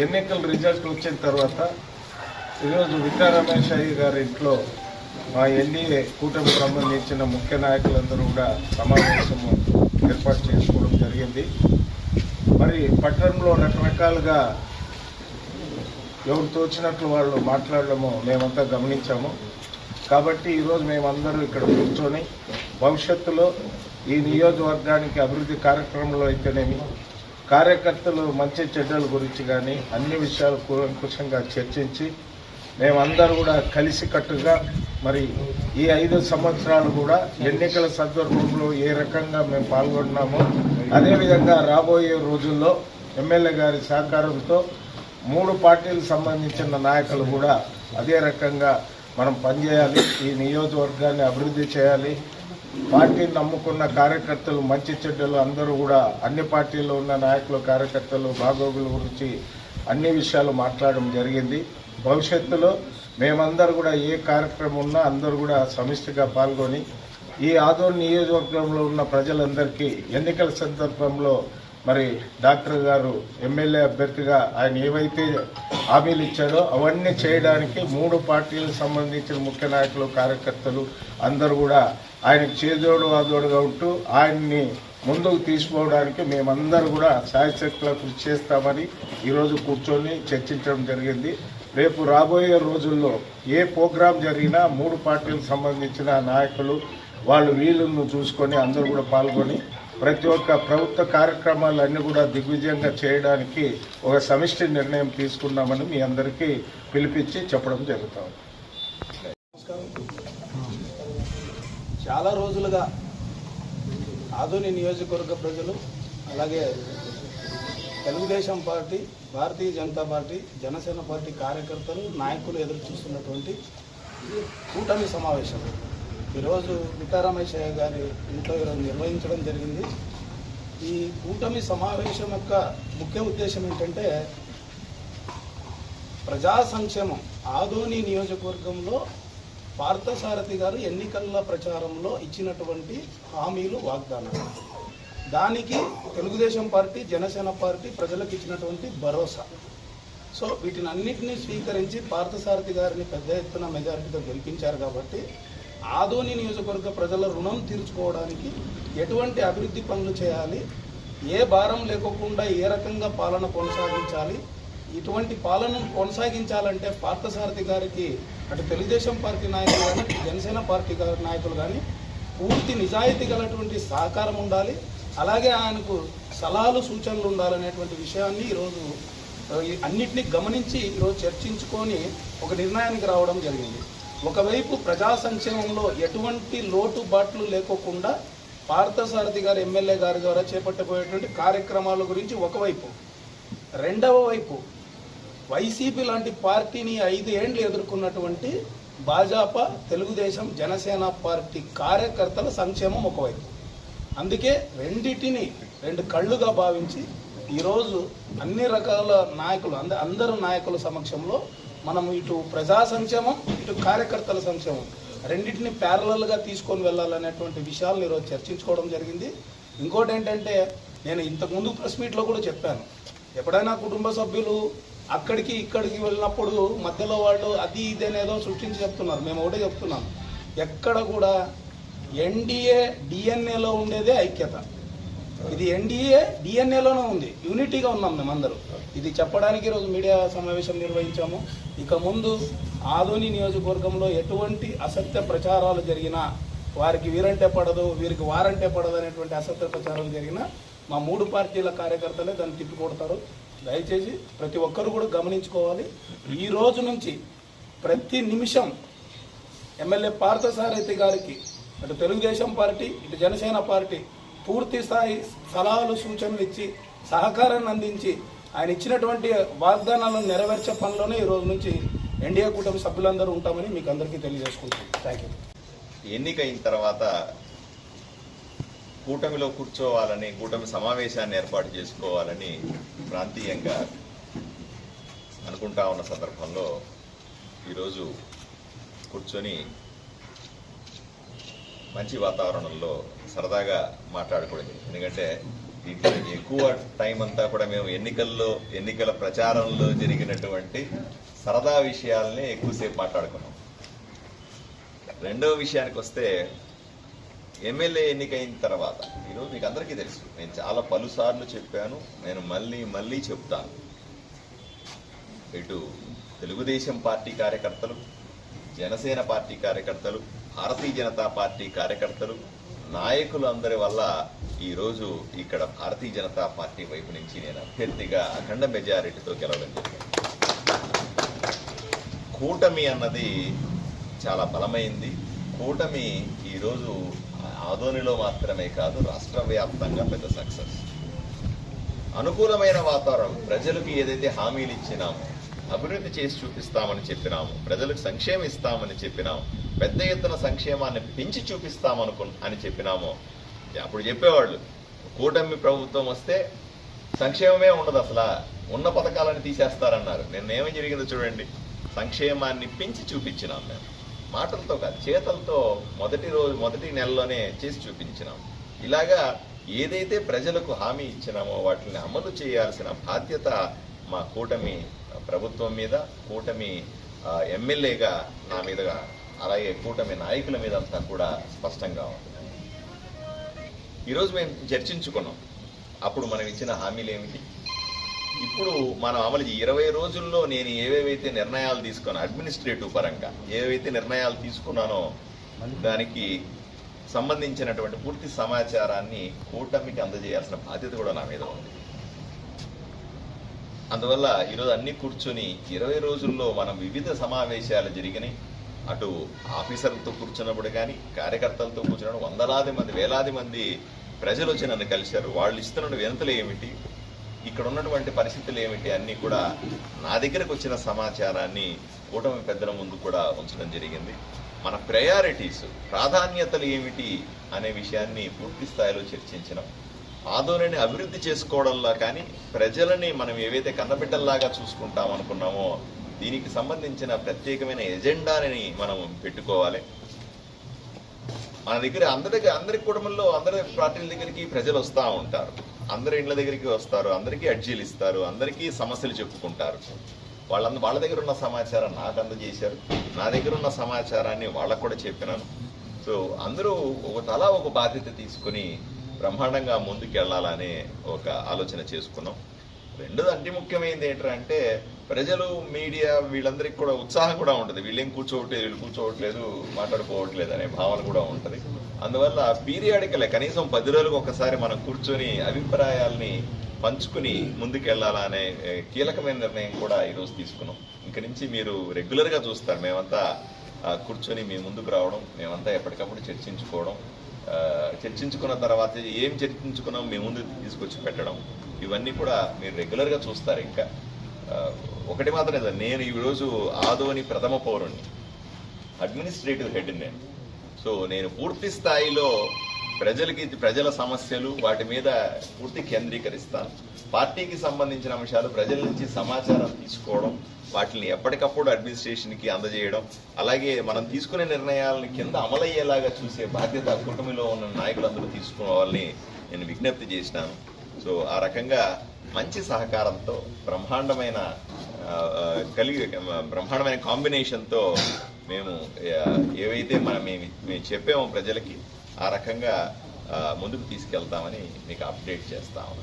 ఎన్నికల రిజల్ట్ వచ్చిన తర్వాత ఈరోజు విద్యా రమేష్ అయ్య గారి ఇంట్లో మా ఎన్డీఏ కూటమికి సంబంధించిన ముఖ్య నాయకులందరూ కూడా సమావేశము ఏర్పాటు చేసుకోవడం జరిగింది. మరి పట్టణంలో రకరకాలుగా ఎవరు తోచినట్లు వాళ్ళు మాట్లాడడము మేమంతా గమనించాము. కాబట్టి ఈరోజు మేమందరూ ఇక్కడ కూర్చొని భవిష్యత్తులో ఈ నియోజకవర్గానికి అభివృద్ధి కార్యక్రమంలో అయితేనేమి కార్యకర్తలు మంచి చెడ్డల గురించి కానీ అన్ని విషయాలు కూలంకుశంగా చర్చించి మేమందరూ కూడా కలిసికట్టుగా మరి ఈ ఐదు సంవత్సరాలు కూడా ఎన్నికల సందర్భంలో ఏ రకంగా మేము పాల్గొన్నామో అదేవిధంగా రాబోయే రోజుల్లో ఎమ్మెల్యే గారి సహకారంతో మూడు పార్టీలకు సంబంధించిన నాయకులు కూడా అదే రకంగా మనం పనిచేయాలి ఈ నియోజకవర్గాన్ని అభివృద్ధి చేయాలి పార్టీని నమ్ముకున్న కార్యకర్తలు మంచి చెడ్డలు అందరూ కూడా అన్ని పార్టీల్లో ఉన్న నాయకులు కార్యకర్తలు బాగోగుల గురించి అన్ని విషయాలు మాట్లాడడం జరిగింది. భవిష్యత్తులో మేమందరూ కూడా ఏ కార్యక్రమం ఉన్నా అందరూ కూడా సమిష్టిగా పాల్గొని ఈ ఆదోన్ నియోజకవర్గంలో ఉన్న ప్రజలందరికీ ఎన్నికల సందర్భంలో మరి డాక్టర్ గారు ఎమ్మెల్యే అభ్యర్థిగా ఆయన ఏవైతే హామీలు ఇచ్చాడో అవన్నీ చేయడానికి మూడు పార్టీలకు సంబంధించిన ముఖ్య నాయకులు కార్యకర్తలు అందరూ కూడా ఆయనకు చేదోడు వాదోడుగా ఉంటూ ఆయన్ని ముందుకు తీసుకోవడానికి మేమందరూ కూడా శాయశక్తులా కృషి చేస్తామని ఈరోజు కూర్చొని చర్చించడం జరిగింది. రేపు రాబోయే రోజుల్లో ఏ ప్రోగ్రాం జరిగినా మూడు పార్టీలకు సంబంధించిన నాయకులు వాళ్ళు వీళ్ళను చూసుకొని అందరూ కూడా పాల్గొని ప్రతి ఒక్క ప్రభుత్వ కార్యక్రమాలన్నీ కూడా దిగ్విజయంగా చేయడానికి ఒక సమిష్టి నిర్ణయం తీసుకున్నామని మీ అందరికీ పిలిపించి చెప్పడం జరుగుతాం చాలా రోజులుగా ఆధుని నియోజకవర్గ ప్రజలు అలాగే Telugudesam party Bharatiya Janata party Janasena party కార్యకర్తలు నాయకులు ఎదురు చూస్తున్నటువంటి కూటమి సమావేశం. ఈరోజు వికారామేశయ్య గారి ఇంట్లో ఈరోజు నిర్వహించడం జరిగింది. ఈ కూటమి సమావేశం యొక్క ముఖ్య ఉద్దేశం ఏంటంటే ప్రజా సంక్షేమం. ఆదోని నియోజకవర్గంలో పార్థసారథి గారు ఎన్నికల ప్రచారంలో ఇచ్చినటువంటి హామీలు వాగ్దానాలు. దానికి తెలుగుదేశం పార్టీ జనసేన పార్టీ ప్రజలకు ఇచ్చినటువంటి భరోసా. సో వీటిని అన్నింటినీ స్వీకరించి పార్థసారథి గారిని పెద్ద ఎత్తున మెజారిటీతో గెలిపించారు కాబట్టి ఆదోని నియోజకవర్గ ప్రజల రుణం తీర్చుకోవడానికి ఎటువంటి అభివృద్ధి పనులు చేయాలి ఏ భారం లేకోకుండా ఏ రకంగా పాలన కొనసాగించాలి ఇటువంటి పాలనను కొనసాగించాలంటే పార్థసారథి గారికి అటు తెలుగుదేశం పార్టీ నాయకులు కానీ జనసేన పార్టీ గారి నాయకులు కానీ పూర్తి నిజాయితీ గలటువంటి సహకారం ఉండాలి. అలాగే ఆయనకు సలహాలు సూచనలు ఉండాలనేటువంటి విషయాన్ని ఈరోజు ఆ, అన్నిటినీ గమనించి ఈరోజు చర్చించుకొని ఒక నిర్ణయానికి రావడం జరిగింది. ఒకవైపు ప్రజా సంక్షేమంలో ఎటువంటి లోటుబాట్లు లేకోకుండా పార్థసారథి గారు ఎమ్మెల్యే గారి ద్వారా చేపట్టబోయేటువంటి కార్యక్రమాల గురించి ఒకవైపు. రెండవ వైపు వైసీపీ లాంటి పార్టీని ఐదు ఏండ్లు ఎదుర్కొన్నటువంటి భాజపా తెలుగుదేశం జనసేన పార్టీ కార్యకర్తల సంక్షేమం ఒకవైపు. అందుకే రెండిటిని రెండు కళ్ళుగా భావించి ఈరోజు అన్ని రకాల నాయకులు అంద అందరు నాయకుల సమక్షంలో మనం ఇటు ప్రజా సంక్షేమం ఇటు కార్యకర్తల సంక్షేమం రెండింటిని ప్యారలల్గా తీసుకొని వెళ్ళాలనేటువంటి విషయాలను ఈరోజు చర్చించుకోవడం జరిగింది. ఇంకోటి ఏంటంటే నేను ఇంతకుముందు ప్రెస్ మీట్లో కూడా చెప్పాను. ఎప్పుడైనా కుటుంబ సభ్యులు అక్కడికి ఇక్కడికి వెళ్ళినప్పుడు మధ్యలో వాళ్ళు అది ఇది అనేదో సృష్టించి చెప్తున్నారు. మేము ఒకటే చెప్తున్నాం. ఎక్కడ కూడా ఎన్డీఏ డిఎన్ఏలో ఉండేదే ఐక్యత. ఇది ఎన్డీఏ డిఎన్ఏలోనే ఉంది. యూనిటీగా ఉన్నాం మేమందరూ ఇది చెప్పడానికి ఈరోజు మీడియా సమావేశం నిర్వహించాము. ఇక ముందు ఆదోని నియోజకవర్గంలో ఎటువంటి అసత్య ప్రచారాలు జరిగినా వారికి వీరంటే పడదు వీరికి వారంటే పడదు అనేటువంటి అసత్య ప్రచారాలు జరిగినా మా మూడు పార్టీల కార్యకర్తలే దాన్ని తిప్పికొడతారు. దయచేసి ప్రతి ఒక్కరు కూడా గమనించుకోవాలి. ఈ రోజు నుంచి ప్రతి నిమిషం ఎమ్మెల్యే పార్థసారథి గారికి అటు తెలుగుదేశం పార్టీ ఇటు జనసేన పార్టీ పూర్తి స్థాయి సలహాలు సూచనలు ఇచ్చి సహకారాన్ని అందించి ఆయన ఇచ్చినటువంటి వాగ్దానాలను నెరవేర్చే పనిలోనే ఈ రోజు నుంచి ఎన్డీఏ కూటమి సభ్యులందరూ ఉంటామని మీకు అందరికీ తెలియజేసుకుంటున్నాను థ్యాంక్ యూ ఎన్నికైన తర్వాత కూటమిలో కూర్చోవాలని కూటమి సమావేశాన్ని ఏర్పాటు చేసుకోవాలని ప్రాంతీయంగా అనుకుంటా ఉన్న సందర్భంలో ఈరోజు కూర్చొని మంచి వాతావరణంలో సరదాగా మాట్లాడకూడదు ఎందుకంటే దీంట్లో ఎక్కువ టైం అంతా కూడా మేము ఎన్నికల్లో ఎన్నికల ప్రచారంలో జరిగినటువంటి సరదా విషయాలనే ఎక్కువసేపు మాట్లాడుకున్నాం. రెండవ విషయానికి వస్తే ఎమ్మెల్యే ఎన్నికైన తర్వాత ఈరోజు మీకు అందరికీ తెలుసు నేను చాలా పలుసార్లు చెప్పాను నేను మళ్ళీ మళ్ళీ చెప్తాను. ఇటు తెలుగుదేశం పార్టీ కార్యకర్తలు జనసేన పార్టీ కార్యకర్తలు భారతీయ జనతా పార్టీ కార్యకర్తలు నాయకులు అందరి వల్ల ఈరోజు ఇక్కడ భారతీయ జనతా పార్టీ వైపు నుంచి నేను అభ్యర్థిగా అఖండ మెజారిటీతో గెలవడం జరిగింది. కూటమి అన్నది చాలా బలమైంది. కూటమి ఈరోజు ఆదోనిలో మాత్రమే కాదు రాష్ట్ర వ్యాప్తంగా పెద్ద సక్సెస్. అనుకూలమైన వాతావరణం ప్రజలకు ఏదైతే హామీలు ఇచ్చినామో అభివృద్ధి చేసి చూపిస్తామని చెప్పినాము ప్రజలకు సంక్షేమం ఇస్తామని చెప్పినాము పెద్ద ఎత్తున సంక్షేమాన్ని పెంచి చూపిస్తామనుకు అని చెప్పినాము అప్పుడు చెప్పేవాళ్ళు కూటమి ప్రభుత్వం వస్తే సంక్షేమమే ఉండదు అసలు ఉన్న పథకాలను తీసేస్తారన్నారు. నిన్న ఏమని జరిగిందో చూడండి సంక్షేమాన్ని పెంచి చూపించినాం మేము. మాటలతో కాదు చేతలతో మొదటి రోజు మొదటి నెలలోనే చేసి చూపించినాం. ఇలాగా ఏదైతే ప్రజలకు హామీ ఇచ్చినామో వాటిని అమలు చేయాల్సిన బాధ్యత మా కూటమి ప్రభుత్వం మీద కూటమి ఎమ్మెల్యేగా నా మీదుగా అలాగే కూటమి నాయకుల మీద అంతా కూడా స్పష్టంగా ఉంది. ఈరోజు మేము చర్చించుకున్నాం. అప్పుడు మనం ఇచ్చిన హామీలు ఏమిటి? ఇప్పుడు మనం అమలు ఇరవై రోజుల్లో నేను ఏవేవైతే నిర్ణయాలు తీసుకున్నా అడ్మినిస్ట్రేటివ్ పరంగా ఏవైతే నిర్ణయాలు తీసుకున్నానో దానికి సంబంధించినటువంటి పూర్తి సమాచారాన్ని కూటమికి అందజేయాల్సిన బాధ్యత కూడా నా మీద ఉంది. అందువల్ల ఈరోజు అన్ని కూర్చొని ఇరవై రోజుల్లో మనం వివిధ సమావేశాలు జరిగినాయి. అటు ఆఫీసర్లతో కూర్చున్నప్పుడు కానీ కార్యకర్తలతో కూర్చున్నప్పుడు వందలాది మంది వేలాది మంది ప్రజలు వచ్చి నన్ను కలిశారు. వాళ్ళు ఇస్తున్న వినతలు ఏమిటి? ఇక్కడ ఉన్నటువంటి పరిస్థితులు ఏమిటి అన్నీ కూడా నా దగ్గరకు వచ్చిన సమాచారాన్ని కూటమి పెద్దల ముందు కూడా ఉంచడం జరిగింది. మన ప్రయారిటీస్ ప్రాధాన్యతలు ఏమిటి అనే విషయాన్ని పూర్తి స్థాయిలో చర్చించినాం. ఆదోనిని అభివృద్ధి చేసుకోవడంలో కానీ ప్రజలని మనం ఏవైతే కన్నబిడ్డల్లాగా చూసుకుంటాం అనుకున్నామో దీనికి సంబంధించిన ప్రత్యేకమైన ఎజెండాని మనం పెట్టుకోవాలి. మన దగ్గర అందరి దగ్గర అందరి కుటుంబంలో అందరి పార్టీల దగ్గరికి ప్రజలు వస్తూ ఉంటారు. అందరి ఇండ్ల దగ్గరికి వస్తారు అందరికీ అర్జీలు ఇస్తారు అందరికీ సమస్యలు చెప్పుకుంటారు. వాళ్ళంద వాళ్ళ దగ్గర ఉన్న సమాచారం నాకు అందజేశారు. నా దగ్గర ఉన్న సమాచారాన్ని వాళ్ళకు కూడా చెప్పినాను. సో అందరూ ఒక తలా ఒక బాధ్యత తీసుకుని బ్రహ్మాండంగా ముందుకు వెళ్ళాలనే ఒక ఆలోచన చేసుకున్నాం. రెండోది అతి ముఖ్యమైనది ఏంటంటే ప్రజలు మీడియా వీళ్ళందరికీ కూడా ఉత్సాహం కూడా ఉంటుంది. వీళ్ళేం కూర్చోవట్లేదు వీళ్ళు కూర్చోవట్లేదు మాట్లాడుకోవట్లేదు అనే భావన కూడా ఉంటుంది. అందువల్ల పీరియాడికలే కనీసం పది రోజులకు ఒకసారి మనం కూర్చొని అభిప్రాయాల్ని పంచుకుని ముందుకెళ్ళాలా అనే కీలకమైన నిర్ణయం కూడా ఈరోజు తీసుకున్నాం. ఇంక నుంచి మీరు రెగ్యులర్గా చూస్తారు. మేమంతా కూర్చొని మీ ముందుకు రావడం మేమంతా ఎప్పటికప్పుడు చర్చించుకోవడం చర్చించుకున్న తర్వాత ఏం చర్చించుకున్నాం మీ ముందు తీసుకొచ్చి పెట్టడం ఇవన్నీ కూడా మీరు రెగ్యులర్గా చూస్తారు. ఇంకా ఒకటి మాత్రం కదా నేను ఈరోజు ఆదోని ప్రథమ పౌరుణ్ణి. అడ్మినిస్ట్రేటివ్ హెడ్ నేను. సో నేను పూర్తి స్థాయిలో ప్రజలకి ప్రజల సమస్యలు వాటి మీద పూర్తి కేంద్రీకరిస్తాను. పార్టీకి సంబంధించిన అంశాలు ప్రజల నుంచి సమాచారం తీసుకోవడం వాటిని ఎప్పటికప్పుడు అడ్మినిస్ట్రేషన్కి అందజేయడం అలాగే మనం తీసుకునే నిర్ణయాలను కింద అమలయ్యేలాగా చూసే బాధ్యత కూటమిలో ఉన్న నాయకులందరూ తీసుకోవాలని నేను విజ్ఞప్తి చేసినాను. సో ఆ రకంగా మంచి సహకారంతో బ్రహ్మాండమైన కలిగి బ్రహ్మాండమైన కాంబినేషన్తో మేము ఏవైతే మనం మేము మేము చెప్పామో ప్రజలకి ఆ రకంగా ముందుకు తీసుకెళ్తామని మీకు అప్డేట్ చేస్తాము